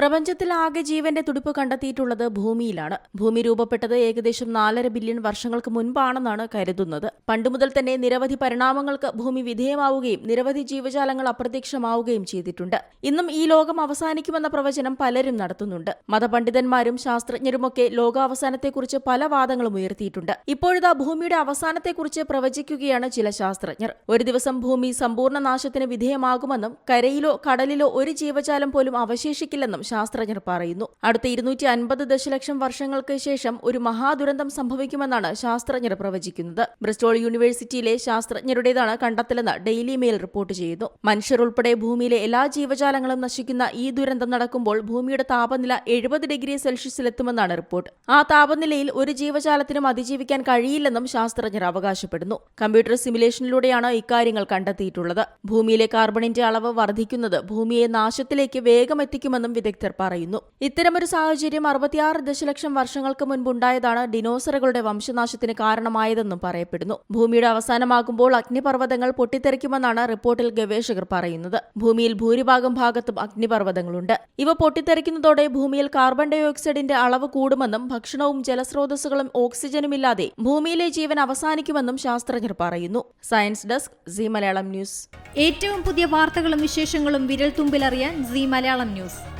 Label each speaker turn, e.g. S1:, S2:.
S1: പ്രപഞ്ചത്തിൽ ആകെ ജീവന്റെ തുടിപ്പ് കണ്ടെത്തിയിട്ടുള്ളത് ഭൂമിയിലാണ്. ഭൂമി രൂപപ്പെട്ടത് ഏകദേശം നാലര ബില്യൺ വർഷങ്ങൾക്ക് മുൻപാണെന്നാണ് കരുതുന്നത്. പണ്ടുമുതൽ തന്നെ നിരവധി പരിണാമങ്ങൾക്ക് ഭൂമി വിധേയമാവുകയും നിരവധി ജീവജാലങ്ങൾ അപ്രത്യക്ഷമാവുകയും ചെയ്തിട്ടുണ്ട്. ഇന്നും ഈ ലോകം അവസാനിക്കുമെന്ന പ്രവചനം പലരും നടത്തുന്നുണ്ട്. മതപണ്ഡിതന്മാരും ശാസ്ത്രജ്ഞരുമൊക്കെ ലോകാവസാനത്തെക്കുറിച്ച് പല വാദങ്ങളും ഉയർത്തിയിട്ടുണ്ട്. ഇപ്പോഴിതാ ഭൂമിയുടെ അവസാനത്തെക്കുറിച്ച് പ്രവചിക്കുകയാണ് ചില ശാസ്ത്രജ്ഞർ. ഒരു ദിവസം ഭൂമി സമ്പൂർണ നാശത്തിന് വിധേയമാകുമെന്നും കരയിലോ കടലിലോ ഒരു ജീവജാലം പോലും അവശേഷിക്കില്ലെന്നും ശാസ്ത്രജ്ഞർ പറയുന്നു. അടുത്ത ഇരുന്നൂറ്റി അൻപത് ദശലക്ഷം വർഷങ്ങൾക്ക് ശേഷം ഒരു മഹാദുരന്തം സംഭവിക്കുമെന്നാണ് ശാസ്ത്രജ്ഞർ പ്രവചിക്കുന്നത്. ബ്രിസ്റ്റോൾ യൂണിവേഴ്സിറ്റിയിലെ ശാസ്ത്രജ്ഞരുടേതാണ് കണ്ടെത്തലെന്ന് ഡെയിലി മെയിൽ റിപ്പോർട്ട് ചെയ്യുന്നു. മനുഷ്യർ ഉൾപ്പെടെ ഭൂമിയിലെ എല്ലാ ജീവജാലങ്ങളും നശിക്കുന്ന ഈ ദുരന്തം നടക്കുമ്പോൾ ഭൂമിയുടെ താപനില എഴുപത് ഡിഗ്രി സെൽഷ്യസിലെത്തുമെന്നാണ് റിപ്പോർട്ട്. ആ താപനിലയിൽ ഒരു ജീവജാലത്തിനും അതിജീവിക്കാൻ കഴിയില്ലെന്നും ശാസ്ത്രജ്ഞർ അവകാശപ്പെടുന്നു. കമ്പ്യൂട്ടർ സിമുലേഷനിലൂടെയാണ് ഇക്കാര്യങ്ങൾ കണ്ടെത്തിയിട്ടുള്ളത്. ഭൂമിയിലെ കാർബണിന്റെ അളവ് വർദ്ധിക്കുന്നത് ഭൂമിയെ നാശത്തിലേക്ക് വേഗം എത്തിക്കുമെന്നും വിദഗ്ധർ പറയുന്നു. ഇത്തരമൊരു സാഹചര്യം അറുപത്തിയാറ് ദശലക്ഷം വർഷങ്ങൾക്ക് മുൻപുണ്ടായതാണ് ഡിനോസറുകളുടെ വംശനാശത്തിന് കാരണമായതെന്നും പറയപ്പെടുന്നു. ഭൂമിയുടെ അവസാനമാകുമ്പോൾ അഗ്നിപർവതങ്ങൾ പൊട്ടിത്തെറിക്കുമെന്നാണ് റിപ്പോർട്ടിൽ ഗവേഷകർ പറയുന്നത്. ഭൂമിയിൽ ഭൂരിഭാഗം ഭാഗത്തും അഗ്നിപർവതങ്ങളുണ്ട്. ഇവ പൊട്ടിത്തെറിക്കുന്നതോടെ ഭൂമിയിൽ കാർബൺ ഡൈ ഓക്സൈഡിന്റെ അളവ് കൂടുമെന്നും ഭക്ഷണവും ജലസ്രോതസ്സുകളും ഓക്സിജനും ഇല്ലാതെ ഭൂമിയിലെ ജീവൻ അവസാനിക്കുമെന്നും ശാസ്ത്രജ്ഞർ പറയുന്നു. Science desk C Malayalam news.
S2: ഏറ്റവും പുതിയ വാർത്തകളും വിശേഷങ്ങളും വിരൽ തുമ്പിലറിയാൻ സി മലയാളം ന്യൂസ്.